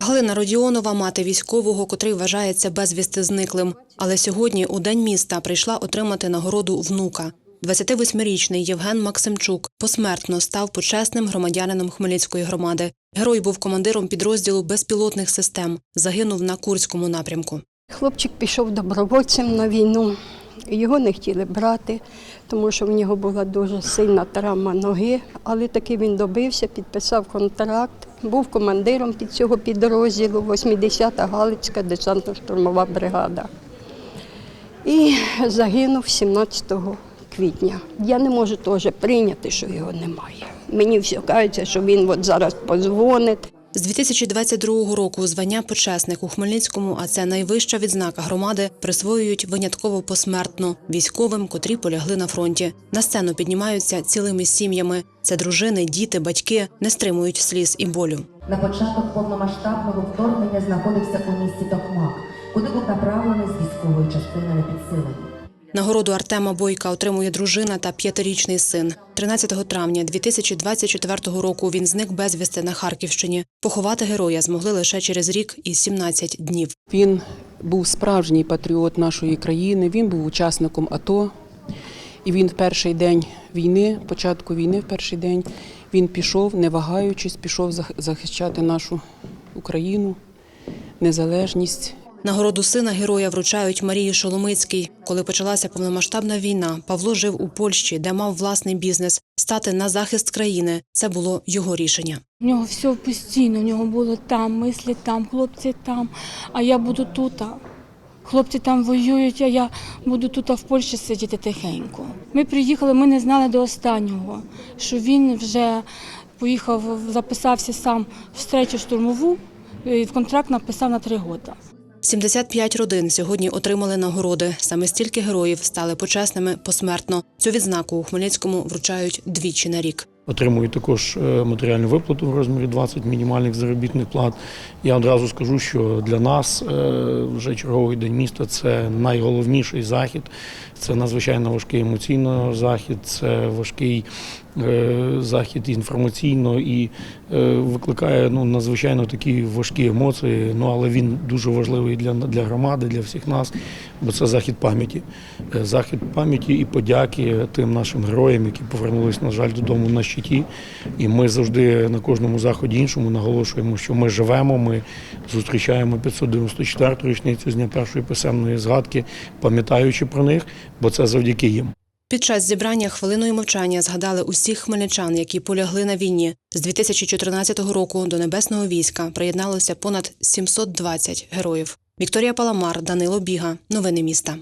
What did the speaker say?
Галина Родіонова, мати військового, котрий вважається безвісти зниклим. Але сьогодні, у день міста, прийшла отримати нагороду внука. 28-річний Євген Максимчук посмертно став почесним громадянином Хмельницької громади. Герой був командиром підрозділу безпілотних систем. Загинув на Курському напрямку. Хлопчик пішов добровольцем на війну. Його не хотіли брати, тому що в нього була дуже сильна травма ноги, але таки він добився, підписав контракт, був командиром під цього підрозділу, 80-та Галицька десантно-штурмова бригада. І загинув 17 квітня. Я не можу теж прийняти, що його немає. Мені все кажеться, що він от зараз позвонить. З 2022 року звання почесник у Хмельницькому, а це найвища відзнака громади, присвоюють винятково посмертно військовим, котрі полягли на фронті. На сцену піднімаються цілими сім'ями. Це дружини, діти, батьки не стримують сліз і болю. На початок повномасштабного вторгнення знаходився у місті Токмак, куди був направлений з військової частини на підсилення. Нагороду Артема Бойка отримує дружина та п'ятирічний син. 13 травня 2024 року він зник безвісти на Харківщині. Поховати героя змогли лише через рік і 17 днів. Він був справжній патріот нашої країни. Він був учасником АТО. І він в перший день війни, початку війни, в перший день, він пішов, не вагаючись, пішов захищати нашу Україну, незалежність. Нагороду сина героя вручають Марії Шоломицькій. Коли почалася повномасштабна війна, Павло жив у Польщі, де мав власний бізнес. Стати на захист країни це було його рішення. У нього все постійно, у нього було там, мислі там, хлопці там, а я буду тут. Хлопці там воюють, а я буду тут в Польщі сидіти тихенько. Ми приїхали, ми не знали до останнього, що він вже поїхав, записався сам в третю штурмову, і в контракт написав на три роки. 75 родин сьогодні отримали нагороди. Саме стільки героїв стали почесними посмертно. Цю відзнаку у Хмельницькому вручають двічі на рік. Отримують також е, матеріальну виплату в розмірі 20 мінімальних заробітних плат. Я одразу скажу, що для нас е, вже черговий день міста це найголовніший захід. Це надзвичайно важкий емоційно захід, це важкий захід інформаційно і е, викликає ну, надзвичайно такі важкі емоції. Ну але він дуже важливий для, для громади, для всіх нас, бо це захід пам'яті. Е, Захід пам'яті і подяки тим нашим героям, які повернулись, на жаль, додому на щиті. І ми завжди на кожному заході іншому наголошуємо, що ми живемо, ми зустрічаємо 594-ту річницю з дня першої писемної згадки, пам'ятаючи про них, бо це завдяки їм. Під час зібрання хвилиною мовчання згадали усіх хмельничан, які полягли на війні. З 2014 року до небесного війська приєдналося понад 720 героїв. Вікторія Паламар, Данило Біга. Новини міста.